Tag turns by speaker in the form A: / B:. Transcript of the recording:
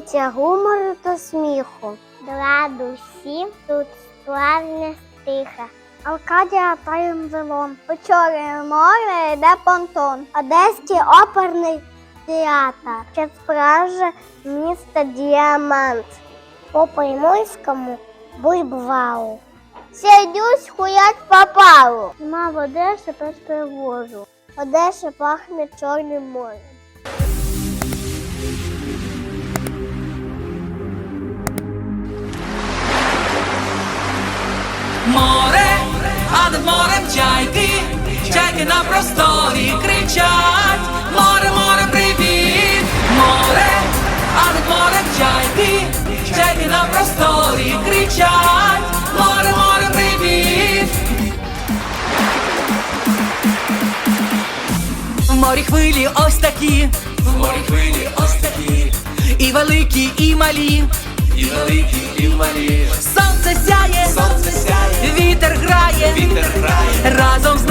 A: Столиця гумору та сміху. Для душі тут сплавне стиха. Аркадія та Янзелон. У море йде понтон. Одеський оперний театр. Це справжнє місто Діамант. По приморському буйбвау. Сядюсь хуять попалу. Нема в Одесі без перевозу. Одеса пахне чорним морем.
B: Море, а над морем чайки, чайки на просторі кричать, море, море, привіт, море, а над морем чайки, чайки на просторі кричать, море, море, привіт. В морі хвилі ось такі, в морі хвилі ось такі, і великі, і малі, і великі, і малі. Сонце сяє, сонце разом з.